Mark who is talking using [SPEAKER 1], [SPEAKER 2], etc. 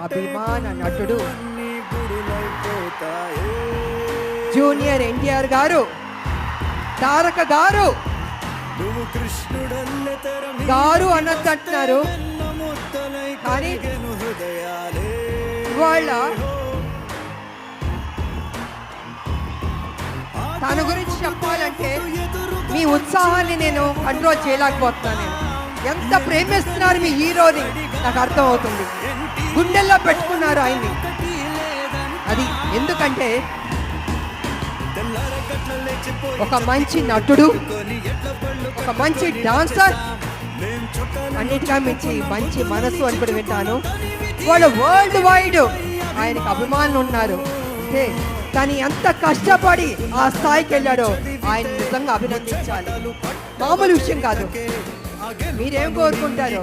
[SPEAKER 1] అభిమాన నటుడు జూనియర్ ఎన్టీఆర్ గారు తారక గారు గారు అన్నట్టు అంటున్నారు కానీ ఇవాళ తన గురించి చెప్పాలంటే మీ ఉత్సాహాన్ని నేను కంట్రోల్ చేయలేకపోతున్నాను నేను. ఎంత ప్రేమిస్తున్నారు మీ హీరోని? నాకు అర్థమవుతుంది. గుండెల్లో పెట్టుకున్నారు ఆయన్ని. అది ఎందుకంటే ఒక మంచి నటుడు ఒక మంచి డాన్సర్ అన్నిట్లా మించి మంచి మనసు అని కూడా వింటాను. వాళ్ళు వరల్డ్ వైడ్ ఆయనకు అభిమానులు ఉన్నారు. అంటే తను ఎంత కష్టపడి ఆ స్థాయికి వెళ్ళాడో ఆయన నిజంగా అభినందించాలి. మామూలు విషయం కాదు. మీరేం కోరుకుంటారు?